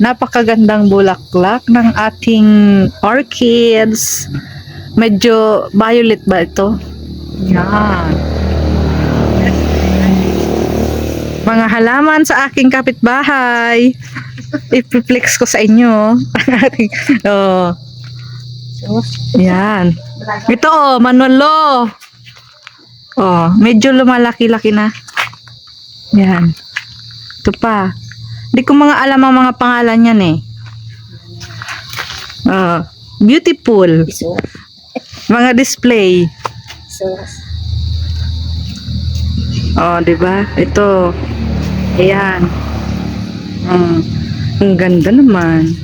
napakagandang bulaklak ng ating orchids. Medyo violet ba ito? Yan. Mga halaman sa aking kapitbahay. Ipiplex ko sa inyo. Oh, yan. Ito oh, manolo. Oh, medyo lumalaki-laki na. Yan. Ito pa. Hindi ko mga alam ang mga pangalan yan eh. Oh, beautiful. Mga display. Oh, 'di ba? Ito. Ayan. Mm. Ang ganda naman.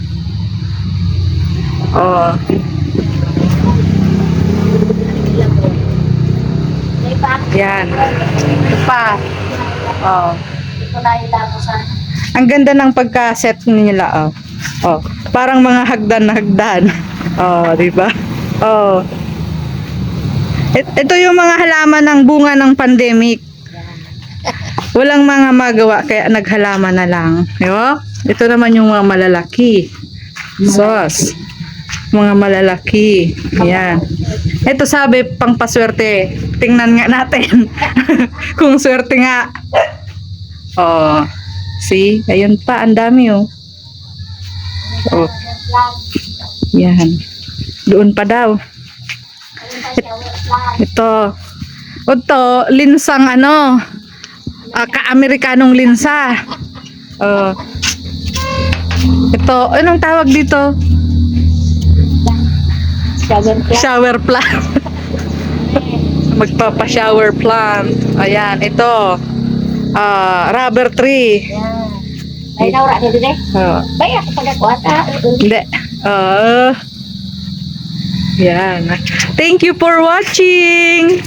Oh, yan. Ito pa. Oh. Ito na labo sa Ang ganda ng pagka-set nila, oh. Oh, parang mga hagdan na hagdan. Oh, 'di ba? Oh. It- ito yung mga halaman ng bunga ng pandemic. Walang mga magawa kaya naghalaman na lang. Ba? Ito naman yung mga malalaki. Sos. Mga malalaki. Ayan. Ito sabi, pang paswerte. Tingnan nga natin. Kung swerte nga. Oh. See? Ayun pa. Ang dami oh. Oh. Yan. Doon pa daw. Ito. Ito, linsang ano, ah, ka-Amerikanong linsa. Oh. Ito, anong tawag dito? Shower plan. Shower plant. Magpapa-shower plant. Ayan, ito. Ah, rubber tree. May naura niya din eh. Oh. Bay, ako pagkakuat ah. Hindi. Oh. Yan. Thank you for watching.